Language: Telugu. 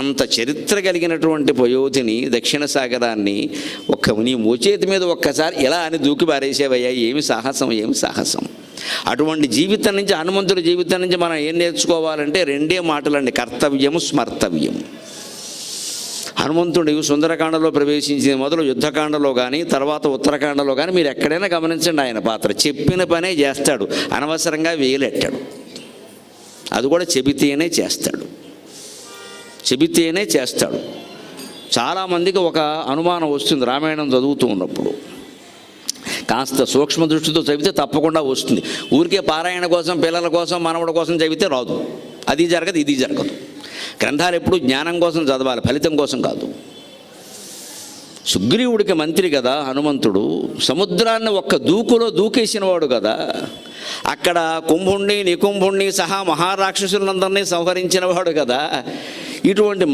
అంత చరిత్ర కలిగినటువంటి పయోధిని దక్షిణ సాగరాన్ని ఒక్క నీ మోచేతి మీద ఒక్కసారి ఎలా అని దూకి పారేసేవయ్యా? ఏమి సాహసం ఏమి సాహసం? అటువంటి జీవితం నుంచి హనుమంతుడి జీవితం నుంచి మనం ఏం నేర్చుకోవాలంటే రెండే మాటలండి. కర్తవ్యము స్మర్తవ్యం హనుమంతుడు సుందరకాండలో ప్రవేశించిన మొదలు యుద్ధకాండలో కానీ తర్వాత ఉత్తరకాండలో కానీ మీరు ఎక్కడైనా గమనించండి ఆయన పాత్ర. చెప్పిన పనే చేస్తాడు. అనవసరంగా వేలెట్టాడు. అది కూడా చెబితేనే చేస్తాడు. చెబితేనే చేస్తాడు. చాలామందికి ఒక అనుమానం వస్తుంది రామాయణం చదువుతూ ఉన్నప్పుడు. కాస్త సూక్ష్మ దృష్టితో చదివితే తప్పకుండా వస్తుంది. ఊరికే పారాయణ కోసం పిల్లల కోసం మనవడి కోసం చదివితే రాదు. అది జరగదు ఇది జరగదు. గ్రంథాలు ఎప్పుడు జ్ఞానం కోసం చదవాలి ఫలితం కోసం కాదు. సుగ్రీవుడికి మంత్రి కదా హనుమంతుడు. సముద్రాన్ని ఒక్క దూకులో దూకేసినవాడు కదా. అక్కడ కుంభుణ్ణి నికుంభుణ్ణి సహా మహారాక్షసులందరినీ సంహరించినవాడు కదా. ఇటువంటి